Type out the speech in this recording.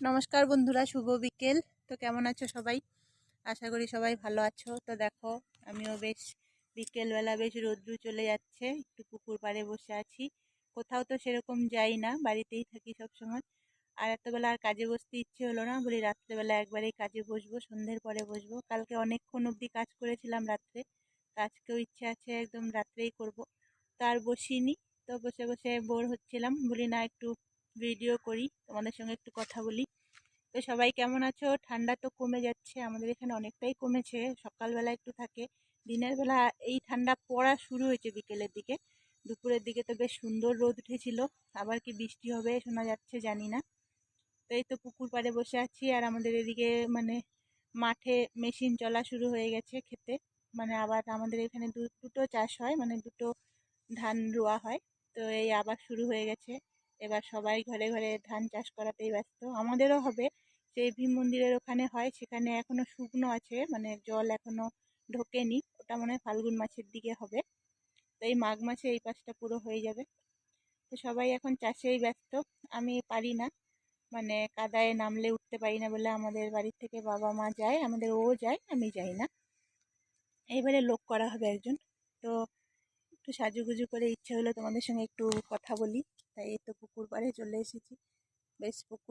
নমস্কার বন্ধুরা, শুভ বিকেল। তো কেমন আছো সবাই? আশা করি সবাই ভালো আছো। তো দেখো, আমিও বেশ বিকেলবেলা বেশ রোদ্রু চলে যাচ্ছে। একটু পুকুর পাড়ে বসে আছি। কোথাও তো সেরকম যাই না, বাড়িতেই থাকি সব সময় আর এতবেলা আর কাজে বসতে ইচ্ছে হলো না। বলি রাত্রেবেলা একবারেই কাজে বসবো, সন্ধ্যের পরে বসবো। কালকে অনেকক্ষণ অবধি কাজ করেছিলাম রাত্রে। আজকেও ইচ্ছে আছে একদম রাত্রেই করব। তো আর বসিনি। তো বসে বসে বোর হচ্ছিলাম। বলি না একটু ভিডিও করি, তোমাদের সঙ্গে একটু কথা বলি। তো সবাই কেমন আছো? ঠান্ডা তো কমে যাচ্ছে, আমাদের এখানে অনেকটাই কমেছে, সকালবেলা একটু থাকে। দিনের বেলা এই ঠান্ডা পড়া শুরু হয়েছে বিকেলের দিকে। দুপুরের দিকে তো বেশ সুন্দর রোদ উঠেছিল, আবার কি বৃষ্টি হবে শোনা যাচ্ছে, জানি না। তো এই তো পুকুর পাড়ে বসে আছি, আর আমাদের এদিকে মানে মাঠে মেশিন চলা শুরু হয়ে গেছে খেতে। মানে আবার আমাদের এখানে দুটো চাষ হয় মানে দুটো ধান রোয়া হয়। তো এই আবার শুরু হয়ে গেছে। এবার সবাই ঘরে ঘরে ধান চাষ করাতেই ব্যস্ত। আমাদেরও হবে। সেই ভীম মন্দিরের ওখানে হয়, সেখানে এখনও শুকনো আছে মানে জল এখনও ঢোকেনি। ওটা মনে হয় ফাল্গুন মাসের দিকে হবে। তো এই মাঘ মাসে এই পাশটা পুরো হয়ে যাবে। তো সবাই এখন চাষেই ব্যস্ত। আমি পারি না। মানে কাদায় নামলে উঠতে পারি না বলে আমাদের বাড়ির থেকে বাবা মা যায়, আমাদের ও যায়, আমি যাই না। এইবারে লোক করা হবে একজন। তো একটু সাজুগুজু করে ইচ্ছে হলো তোমাদের সঙ্গে একটু কথা বলি। তাই এই তো পুকুর পাড়ে চলে এসেছি। বেশ পুকুর